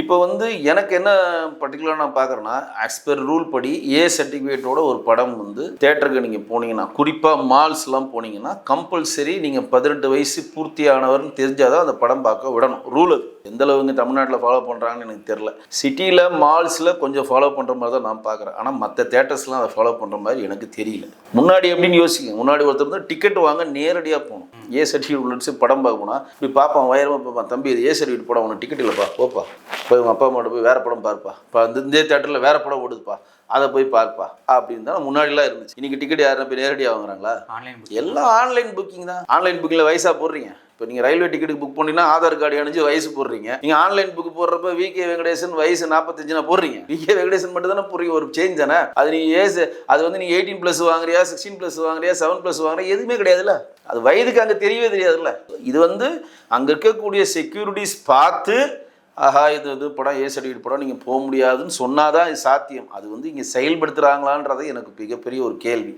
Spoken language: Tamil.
இப்போ வந்து எனக்கு என்ன பர்டிகுலராக நான் பார்க்குறேன்னா ஆஸ் பெர் ரூல் படி ஏ சர்டிஃபிகேட்டோட ஒரு படம் வந்து தேட்டருக்கு நீங்கள் போனீங்கன்னா குறிப்பாக மால்ஸ்லாம் போனீங்கன்னா கம்பல்சரி நீங்கள் பதினெட்டு வயசு பூர்த்தியானவர்னு தெரிஞ்சாதான் அந்த படம் பார்க்க விடணும். ரூல் அது. எந்த அளவுக்கு தமிழ்நாட்டில் ஃபாலோ பண்ணுறாங்கன்னு எனக்கு தெரில சிட்டியில் மால்ஸில் கொஞ்சம் ஃபாலோ பண்ணுற மாதிரி தான் நான் பார்க்குறேன். ஆனால் மற்ற தேட்டர்ஸ்லாம் அதை ஃபாலோ பண்ணுற மாதிரி எனக்கு தெரியல. முன்னாடி எப்படின்னு யோசிங்க. முன்னாடி ஒருத்தர் வந்து டிக்கெட் வாங்க நேரடியாக போகணும். ஏ சர்டிஃபிகேட் உள்ளடிச்சு படம் பார்க்க போனால் இப்படி பார்ப்பான் வயரமாக பார்ப்பான் தம்பி இது ஏ சர்டிஃபிகேட் படம் உனக்கு டிக்கெட் இல்லைப்பா போப்பா. போய் உங்கள் அப்பா அம்மாட்ட போய் வேறு படம் பார்ப்பா. இப்போ இந்த இந்த தேட்டரில் வேறு படம் ஓடுதுப்பா. அதை போய் பார்ப்பா. அப்படின்னு தான் முன்னாடிலாம் இருந்துச்சு. இன்னைக்கு டிக்கெட் யாரும் போய் நேரடியாக வாங்குறாங்களா? எல்லாம் ஆன்லைன் புக்கிங் தான். ஆன்லைன் புக்கிங்கில் வயசாக போடுறீங்க. இப்போ நீங்கள் ரயில்வே டிக்கெட்டுக்கு புக் பண்ணீங்கன்னா ஆதார் கார்டு அணிஞ்சு வயசு போடுறீங்க. நீங்கள் ஆன்லைன் புக் போடுறப்ப விகே வெங்கடேசன் வயசு நாற்பத்தஞ்சுனா போடுறீங்க. விகே வெங்கடேசன் மட்டும் தானே போடுறீங்க. ஒரு சேஞ்ச் தானே? அது நீ ஏஸ் அது வந்து நீ எயிட்டீன் ப்ளஸ் வாங்குறியா சிக்ஸ்டீன் ப்ளஸ் வாங்குறியா செவன் ப்ளஸ் வாங்குறியா எதுவுமே கிடையாதுல்ல. அது வயதுக்கு அங்கே தெரியவே தெரியாதுல்ல. இது வந்து அங்கே இருக்கக்கூடிய செக்யூரிட்டிஸ் பார்த்து ஆஹா இது இது படம் ஏ சர்டிஃபிகேட் படம் நீங்கள் போக முடியாதுன்னு சொன்னாதான் இது சாத்தியம். அது வந்து இங்கே செயல்படுத்துகிறாங்களான்றது எனக்கு மிகப்பெரிய ஒரு கேள்வி.